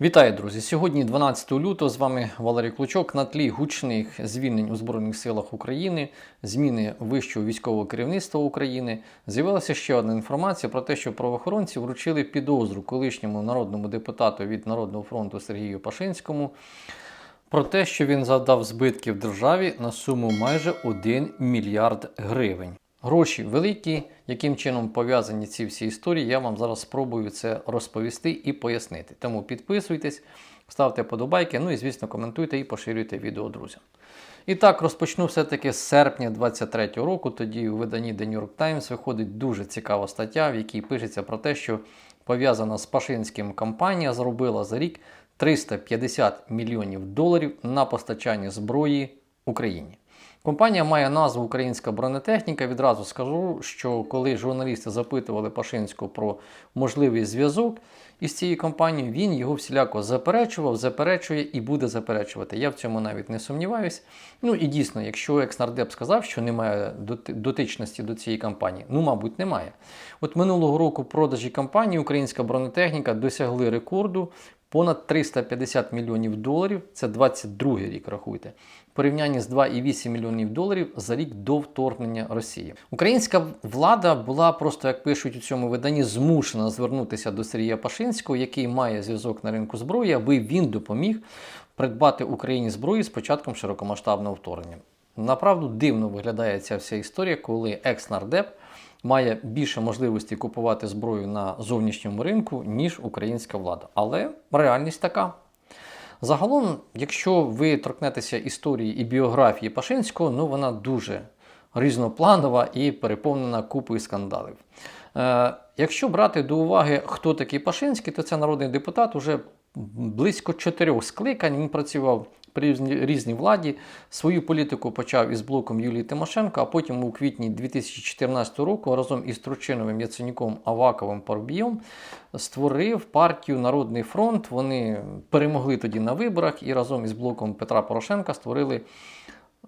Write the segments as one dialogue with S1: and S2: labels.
S1: Вітаю, друзі! Сьогодні 12 лютого з вами Валерій Клочок. На тлі гучних звільнень у Збройних силах України, зміни вищого військового керівництва України. З'явилася ще одна інформація про те, що правоохоронці вручили підозру колишньому народному депутату від Народного фронту Сергію Пашинському про те, що він завдав збитків державі на суму майже 1 мільярд гривень. Гроші великі, яким чином пов'язані ці всі історії, я вам зараз спробую це розповісти і пояснити. Тому підписуйтесь, ставте подобайки, ну і звісно коментуйте і поширюйте відео друзям. І так, розпочну все-таки з серпня 23-го року. Тоді у виданні The New York Times виходить дуже цікава стаття, в якій пишеться про те, що пов'язана з Пашинським компанія зробила за рік 350 мільйонів доларів на постачання зброї Україні. Компанія має назву Українська бронетехніка. Відразу скажу, що коли журналісти запитували Пашинського про можливий зв'язок із цією компанією, він його всіляко заперечував, заперечує і буде заперечувати. Я в цьому навіть не сумніваюсь. Ну і дійсно, якщо екснардеп сказав, що немає дотичності до цієї компанії, ну, мабуть, немає. От минулого року продажі компанії Українська бронетехніка досягли рекорду. Понад 350 мільйонів доларів, це 22 рік, рахуйте, в порівнянні з 2,8 мільйонів доларів за рік до вторгнення Росії. Українська влада була просто, як пишуть у цьому виданні, змушена звернутися до Сергія Пашинського, який має зв'язок на ринку зброї, аби він допоміг придбати Україні зброю з початком широкомасштабного вторгнення. Направду дивно виглядає ця вся історія, коли екс-нардеп має більше можливості купувати зброю на зовнішньому ринку, ніж українська влада. Але реальність така. Загалом, якщо ви торкнетеся історії і біографії Пашинського, ну вона дуже різнопланова і переповнена купою скандалів. Е, якщо брати до уваги, хто такий Пашинський, то це народний депутат уже близько чотирьох скликань. Він працював при різній- владі. Свою політику почав із блоком Юлії Тимошенко, а потім у квітні 2014 року разом із Тручиновим Яценюком Аваковим Парубієм створив партію Народний фронт. Вони перемогли тоді на виборах і разом із блоком Петра Порошенка створили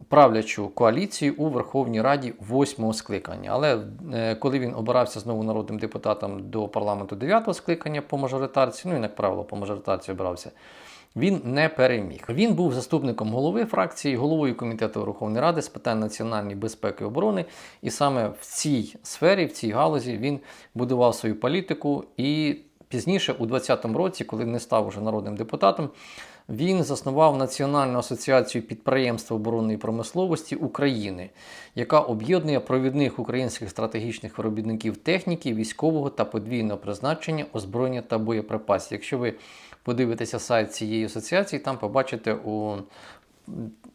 S1: правлячу коаліцію у Верховній Раді восьмого скликання. Але е, коли він обирався знову народним депутатом до парламенту дев'ятого скликання по мажоритарці, ну і як правило, по мажоритарці обирався. Він не переміг. Він був заступником голови фракції, головою комітету Верховної Ради з питань національної безпеки і оборони. І саме в цій сфері, в цій галузі, він будував свою політику. І пізніше, у 2020 році, коли не став уже народним депутатом, він заснував Національну асоціацію підприємств оборонної промисловості України, яка об'єднує провідних українських стратегічних виробітників техніки, військового та подвійного призначення, озброєння та боєприпасів. Якщо ви подивитеся сайт цієї асоціації, там побачите у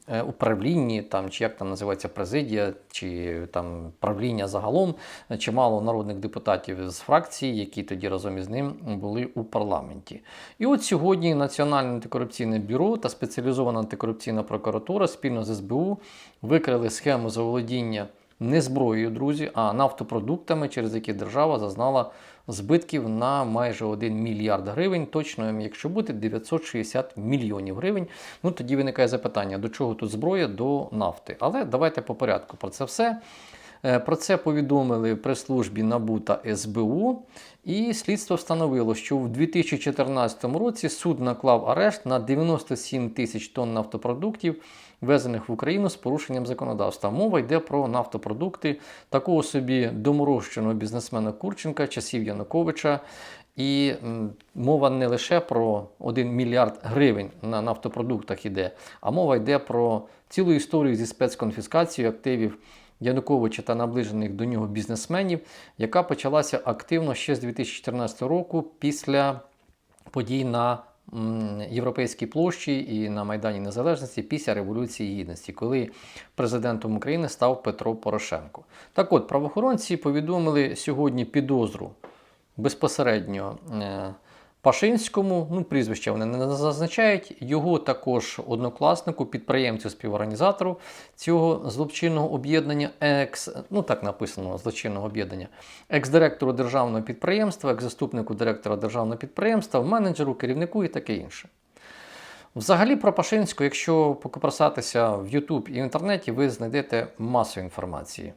S1: е, управлінні, там, чи як там називається президія, чи там правління загалом, чимало народних депутатів з фракції, які тоді разом із ним були у парламенті. І от сьогодні Національне антикорупційне бюро та спеціалізована антикорупційна прокуратура спільно з СБУ викрили схему заволодіння не зброєю, друзі, а нафтопродуктами, через які держава зазнала збитків на майже 1 мільярд гривень, точно, якщо бути, 960 мільйонів гривень. Ну тоді виникає запитання, до чого тут зброя, до нафти. Але давайте по порядку про це все. Е, Про це повідомили прес-службі НАБУ та СБУ, і слідство встановило, що в 2014 році суд наклав арешт на 97 тисяч тонн нафтопродуктів, ввезених в Україну з порушенням законодавства. Мова йде про нафтопродукти такого собі доморощеного бізнесмена Курченка, часів Януковича. І мова не лише про 1 мільярд гривень на нафтопродуктах іде, а мова йде про цілу історію зі спецконфіскацією активів Януковича та наближених до нього бізнесменів, яка почалася активно ще з 2014 року після подій на Європейській площі і на Майдані Незалежності після Революції Гідності, коли президентом України став Петро Порошенко. Так от, правоохоронці повідомили сьогодні підозру безпосередньо е, Пашинському, ну, прізвище вони не зазначають, його також однокласнику, підприємцю, співорганізатору цього злочинного об'єднання, екс, ну так написано, злочинного об'єднання, екс-директору державного підприємства, екс-заступнику директора державного підприємства, менеджеру, керівнику і таке інше. Взагалі про Пашинську, якщо покопрасатися в YouTube і в інтернеті, ви знайдете масу інформації.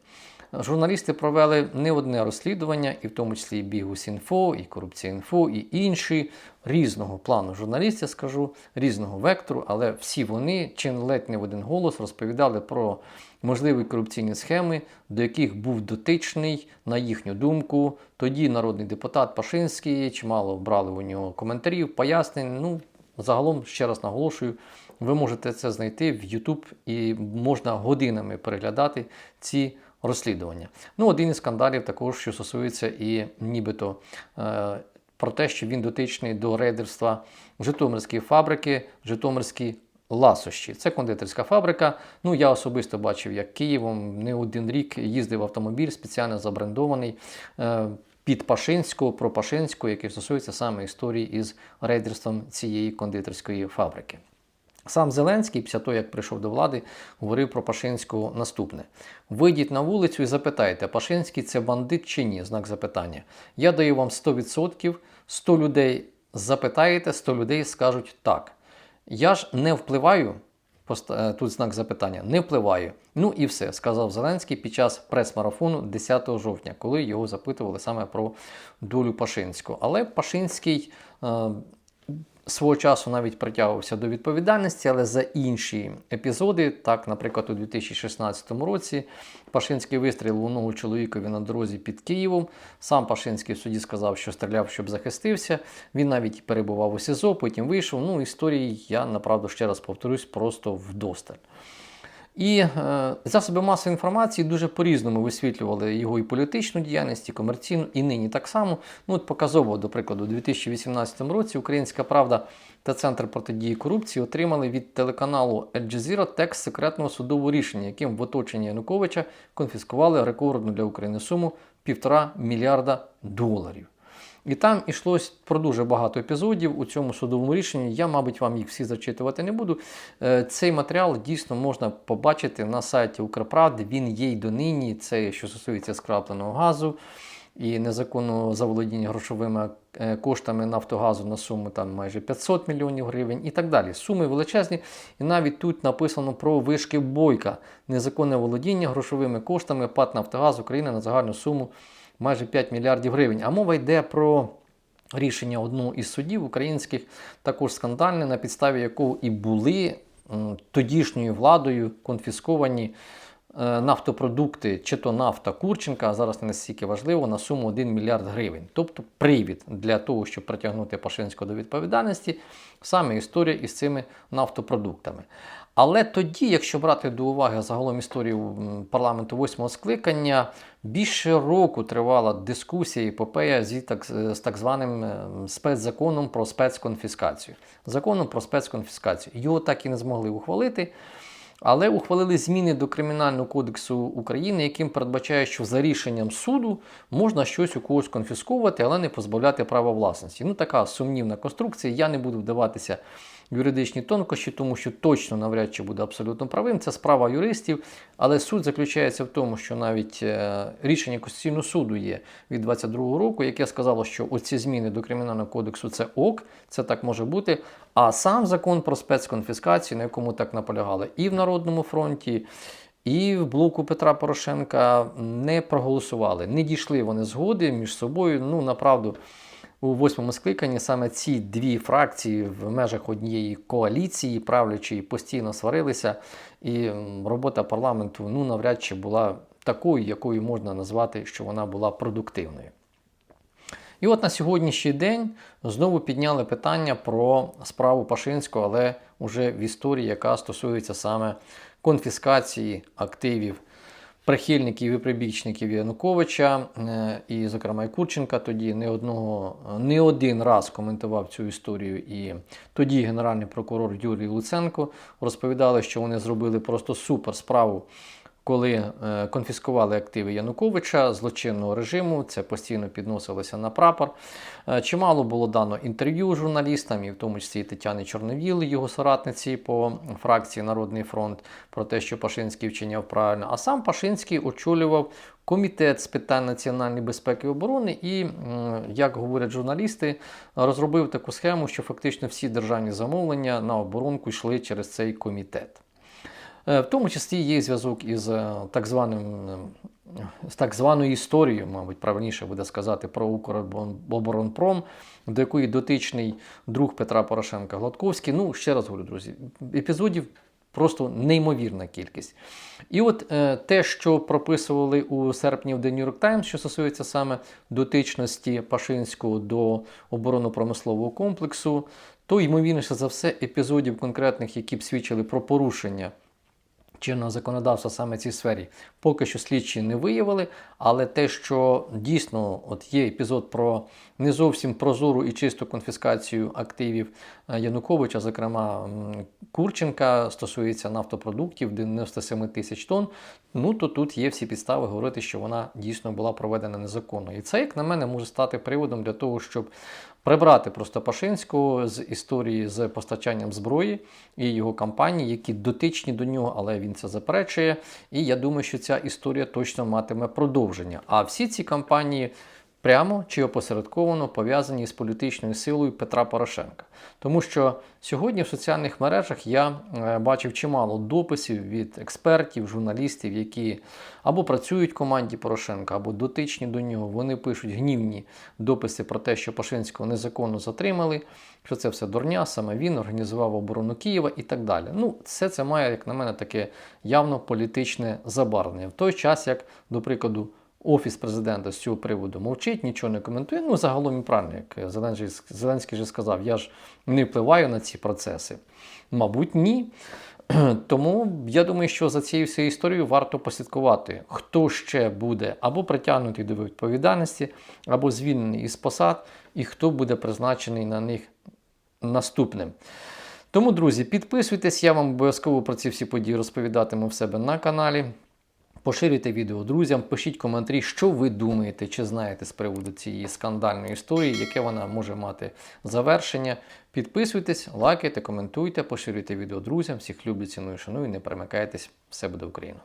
S1: Журналісти провели не одне розслідування, і в тому числі і Бігус.Інфо, і Корупція.Інфо, і інші різного плану журналістів, скажу, різного вектору, але всі вони чи ледь не в один голос розповідали про можливі корупційні схеми, до яких був дотичний, на їхню думку. Тоді народний депутат Пашинський, чимало брали у нього коментарів, пояснень. Ну, загалом, ще раз наголошую, ви можете це знайти в YouTube і можна годинами переглядати ці розслідування. Ну, один із скандалів також, що стосується і нібито е, про те, що він дотичний до рейдерства Житомирської фабрики, Житомирські ласощі. Це кондитерська фабрика. Ну, я особисто бачив, як Києвом не один рік їздив автомобіль, спеціально забрендований. Е, під Пашинського, про Пашинського, який стосується саме історії із рейдерством цієї кондитерської фабрики. Сам Зеленський, після того, як прийшов до влади, говорив про Пашинського наступне: вийдіть на вулицю і запитайте, Пашинський це бандит чи ні? Знак запитання. Я даю вам 100%, 100 людей запитаєте, 100 людей скажуть так. Я ж не впливаю. е, Тут знак запитання не впливаю. Ну і все, сказав Зеленський під час прес-марафону 10 жовтня, коли його запитували саме про долю Пашинського. Але Пашинський е, свого часу навіть притягувався до відповідальності, але за інші епізоди, так, наприклад, у 2016 році Пашинський вистрілив у ногу чоловікові на дорозі під Києвом. Сам Пашинський в суді сказав, що стріляв, щоб захистився. Він навіть перебував у СІЗО, потім вийшов. Ну, історії я направду ще раз повторюсь, просто вдосталь. І е, засоби масової інформації дуже по-різному висвітлювали його і політичну діяльність, і комерційну, і нині так само. Ну, от показово, до прикладу, у 2018 році Українська Правда та Центр протидії корупції отримали від телеканалу Al Jazeera текст секретного судового рішення, яким в оточенні Януковича конфіскували рекордну для України суму півтора мільярда доларів. І там йшлось про дуже багато епізодів у цьому судовому рішенні. Я, мабуть, вам їх всі зачитувати не буду. Е, Цей матеріал дійсно можна побачити на сайті Укрправди. Він є й донині. Це що стосується скрапленого газу і незаконного заволодіння грошовими е, коштами Нафтогазу на суму там майже 500 мільйонів гривень і так далі. Суми величезні. І навіть тут написано про вишки бойка, незаконне володіння грошовими коштами ПАТ Нафтогаз України на загальну суму майже 5 мільярдів гривень. А мова йде про рішення одного із судів українських, також скандальне, на підставі якого і були тодішньою владою конфісковані нафтопродукти, чи то нафта Курченка, а зараз не настільки важливо, на суму 1 мільярд гривень. Тобто привід для того, щоб притягнути Пашинського до відповідальності, саме історія із цими нафтопродуктами. Але тоді, якщо брати до уваги загалом історію парламенту восьмого скликання, більше року тривала дискусія епопея зі так, з так званим е, спецзаконом про спецконфіскацію. Законом про спецконфіскацію. Його так і не змогли ухвалити. Але ухвалили зміни до Кримінального кодексу України, яким передбачає, що за рішенням суду можна щось у когось конфісковувати, але не позбавляти права власності. Ну, така сумнівна конструкція. Я не буду вдаватися юридичні тонкощі, тому що точно навряд чи буде абсолютно правим. Це справа юристів. Але суть заключається в тому, що навіть е, рішення Конституційного суду є від 22-го року, яке сказало, що оці зміни до Кримінального кодексу це ок, це так може бути. А сам закон про спецконфіскацію, на якому так наполягали, і в Народному фронті. І в блоку Петра Порошенка не проголосували, не дійшли вони згоди між собою. Ну, направду, у восьмому скликанні саме ці дві фракції в межах однієї коаліції, правлячої, постійно сварилися, і робота парламенту ну, навряд чи була такою, якою можна назвати, що вона була продуктивною. І от на сьогоднішній день знову підняли питання про справу Пашинського, але вже в історії, яка стосується саме конфіскації активів прихильників і прибічників Януковича, е, і, зокрема, і Курченка тоді не одного не один раз коментував цю історію. І тоді генеральний прокурор Юрій Луценко розповідали, що вони зробили просто супер справу коли е, конфіскували активи Януковича злочинного режиму, це постійно підносилося на прапор. Е, чимало було дано інтерв'ю журналістам, і в тому числі Тетяни Чорновіл, його соратниці по фракції Народний фронт, про те, що Пашинський вчиняв правильно. А сам Пашинський очолював комітет з питань національної безпеки і оборони, і, як говорять журналісти, розробив таку схему, що фактично всі державні замовлення на оборонку йшли через цей комітет. Е, В тому числі є зв'язок із е, так званим е, з так званою історією, мабуть, правильніше буде сказати, про Укроборонпром, до якої дотичний друг Петра Порошенка Гладковський. Ну, ще раз говорю, друзі, епізодів просто неймовірна кількість. І от е, те, що прописували у серпні в The New York Times, що стосується саме дотичності Пашинського до оборонно-промислового комплексу, то ймовірніше за все епізодів конкретних, які б свідчили про порушення чинного законодавства саме в цій сфері, поки що слідчі не виявили. Але те, що дійсно от є епізод про не зовсім прозору і чисту конфіскацію активів е, Януковича, зокрема Курченка, стосується нафтопродуктів 97 тисяч тонн, ну то тут є всі підстави говорити, що вона дійсно була проведена незаконно. І це, як на мене, може стати приводом для того, щоб прибрати просто Пашинського з історії з постачанням зброї і його кампанії, які дотичні до нього, але він це заперечує. І я думаю, що ця історія точно матиме продовження. А всі ці кампанії. Прямо чи опосередковано пов'язані з політичною силою Петра Порошенка. Тому що сьогодні в соціальних мережах я е, бачив чимало дописів від експертів, журналістів, які або працюють в команді Порошенка, або дотичні до нього. Вони пишуть гнівні дописи про те, що Пашинського незаконно затримали, що це все дурня, саме він організував оборону Києва і так далі. Ну, все це має, як на мене, таке явно політичне забарвлення. В той час, як, до прикладу, Офіс президента з цього приводу мовчить, нічого не коментує. Ну, загалом і правильно, як Зеленський, Зеленський вже сказав, я ж не впливаю на ці процеси. Мабуть, ні. Тому я думаю, що за цією всією історією варто послідкувати, хто ще буде або притягнутий до відповідальності, або звільнений із посад, і хто буде призначений на них наступним. Тому, друзі, підписуйтесь, я вам обов'язково про ці всі події розповідатиму в себе на каналі. Поширюйте відео друзям, пишіть коментарі, що ви думаєте, чи знаєте з приводу цієї скандальної історії, яке вона може мати завершення. Підписуйтесь, лайкайте, коментуйте, поширюйте відео друзям. Всіх люблю, ціную, шаную, не перемикайтесь. Все буде Україна!